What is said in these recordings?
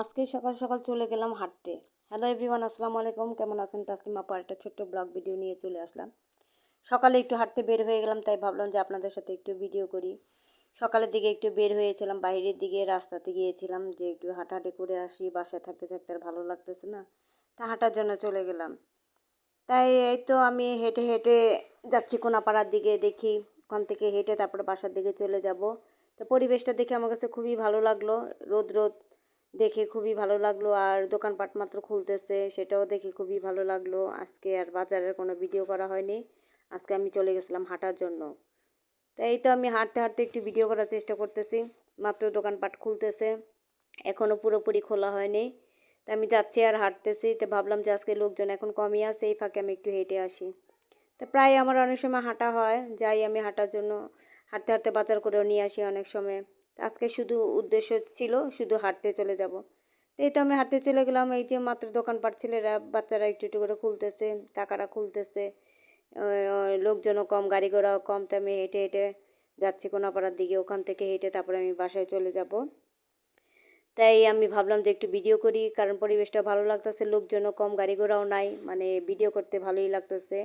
আজকে সকাল সকাল চলে গেলাম হাঁটতে। হ্যালো এভরিওয়ান আসসালামু আলাইকুম। কেমন আছেন? তাসলিমা আপা একটা ছোট্ট ব্লগ ভিডিও নিয়ে চলে আসলাম। সকালে একটু হাঁটতে বের হয়ে গেলাম, তাই ভাবলাম যে আপনাদের সাথে একটু ভিডিও করি। সকালের দিকে একটু বের হয়েছিলাম, বাইরের দিকে রাস্তাতে গিয়েছিলাম, যে একটু হাঁটাহাঁটি করে আসি, বাসায় থাকতে থাকতে আর ভালো লাগতেছে না, তা হাঁটার জন্য চলে গেলাম। তাই এই তো আমি হেঁটে হেঁটে যাচ্ছি কোনাপাড়ার দিকে, দেখি ওখান থেকে হেঁটে তারপরে বাসার দিকে চলে যাব। তো পরিবেশটা দেখে আমার কাছে খুবই ভালো লাগল, রোদ রোদ। দেখে খুবই ভালো লাগল। আর দোকানপাট মাত্র খুলতেছে, সেটাও দেখে খুবই ভালো লাগল। আজকে আর বাজারের কোনো ভিডিও করা হয়নি। আজকে আমি চলে গেছিলাম হাঁটার জন্য। তাই এই তো আমি হাঁটতে হাঁটতে একটু ভিডিও করার চেষ্টা করতেছি। মাত্র দোকানপাট খুলতেছে এখনও পুরোপুরি খোলা হয়নি। তা আমি যাচ্ছি আর হাঁটতেছি। তো ভাবলাম যে আজকে লোকজন এখন কমই আছে, এই ফাঁকে আমি একটু হেঁটে আসি। তো প্রায় আমার অনেক সময় হাঁটা হয়, যাই আমি হাঁটার জন্য, হাঁটতে হাঁটতে বাজার করেও নিয়ে আসি অনেক সময়। আজকে শুধু উদ্দেশ্য ছিল শুধু হাঁটতে চলে যাব। তো এই তো আমি হাঁটতে চলে গেলাম, এই যে মাত্র দোকানপাট ছেলেরা, বাচ্চারা একটু একটু করে খুলতেছে টাকাটা খুলতেছে লোকজনও কম গাড়ি ঘোড়াও কম, তো আমি হেঁটে হেঁটে যাচ্ছি কোনাপাড়ার দিকে, ওখান থেকে হেঁটে তারপরে আমি বাসায় চলে যাব। তাই আমি ভাবলাম যে একটু ভিডিও করি, কারণ পরিবেশটা ভালো লাগতেছে, লোকজনও কম গাড়ি ঘোড়াও নাই মানে ভিডিও করতে ভালোই লাগতেছে।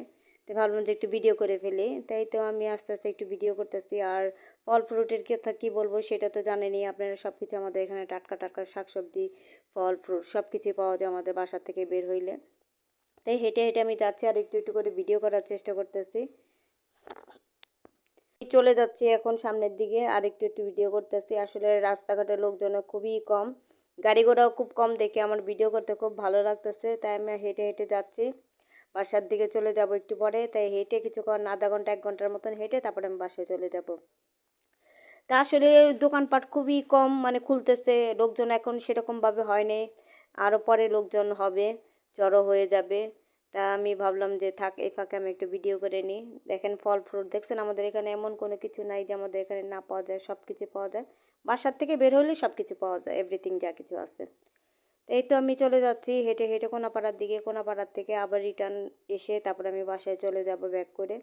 তো ভাবলাম যে একটু ভিডিও করে ফেলি। তাই তো আমি আস্তে আস্তে একটু ভিডিও করতেছি। আর ফল ফ্রুটের কথা কী বলব সেটা তো জানেনই আপনারা সব কিছু আমাদের এখানে টাটকা টাটকা শাকসবজি, ফল ফ্রুট সব কিছুই পাওয়া যায় আমাদের বাসার থেকে বের হইলে। তাই হেঁটে হেঁটে আমি যাচ্ছি আর একটু একটু করে ভিডিও করার চেষ্টা করতেছি। চলে যাচ্ছি এখন সামনের দিকে আর একটু একটু ভিডিও করতেছি। আসলে রাস্তাঘাটের লোকজন খুবই কম। গাড়ি ঘোড়াও খুব কম দেখে আমার ভিডিও করতে খুব ভালো লাগতেছে। তাই আমি হেঁটে হেঁটে যাচ্ছি। বাসার দিকে চলে যাব একটু পরে, তাই হেঁটে কিছুক্ষণ আধা ঘণ্টা, এক ঘণ্টার মতন হেঁটে তারপরে আমি বাসায় চলে যাব। তা আসলে দোকানপাট খুবই কম মানে খুলতেছে, লোকজন এখন সেরকমভাবে হয়নি আরও পরে লোকজন হবে, জড়ো হয়ে যাবে। তা আমি ভাবলাম যে থাক, এই ফাঁকে আমি একটু ভিডিও করে নিই। দেখেন ফল ফ্রুট, দেখছেন আমাদের এখানে এমন কোনো কিছু নাই যে আমাদের এখানে না পাওয়া যায় সব কিছু পাওয়া যায়। বাসার থেকে বের হলেই সব কিছু পাওয়া যায় এভরিথিং যা কিছু আছে। এই তো আমি চলে যাচ্ছি হেঁটে হেঁটে কোনাপাড়ার দিকে, কোনাপাড়ার থেকে আবার রিটার্ন এসে তারপরে আমি বাসায় চলে যাব ব্যাক করে।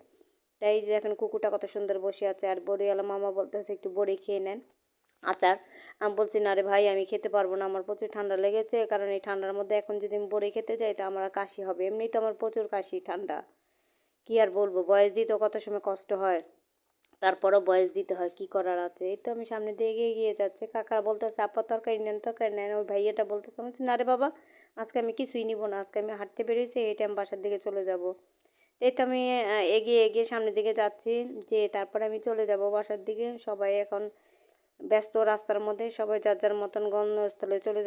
তাই দেখেন কুকুরটা কত সুন্দর বসে আছে, আর বড়িওয়ালা মামা বলতেছে একটু বড়ি খেয়ে নেন। আচার আমি বলছি, না রে ভাই, আমি খেতে পারব না, আমার প্রচুর ঠান্ডা লেগেছে, কারণ এই ঠান্ডার মধ্যে এখন যদি আমি বড়ি খেতে যাই, তা আমার কাশি হবে। এমনি তো আমার প্রচুর কাশি, ঠান্ডা। কি আর বলব, বয়স দিতেও কত সময় কষ্ট হয়। তারপরও বয়স দিতে হয়, কি করার আছে? এই তো আমি সামনে দিয়ে এগিয়ে গিয়ে যাচ্ছে। কাকা বলতেছে, আপা, তরকারি নেন তরকারি নেন। ওই ভাইয়াটা বলতেছে, আমি না রে বাবা, আজকে আমি কিছুই নিব না। আজকে আমি হাঁটতে বেরিয়েছি, এই টাইম বাসার দিকে চলে যাব। এই তো আমি এগিয়ে এগিয়ে সামনের দিকে যাচ্ছি যে তারপরে আমি চলে যাব বাসার দিকে। সবাই এখন ব্যস্ত রাস্তার মধ্যে, সবাই যার যার মতন গন্তব্যস্থলে চলে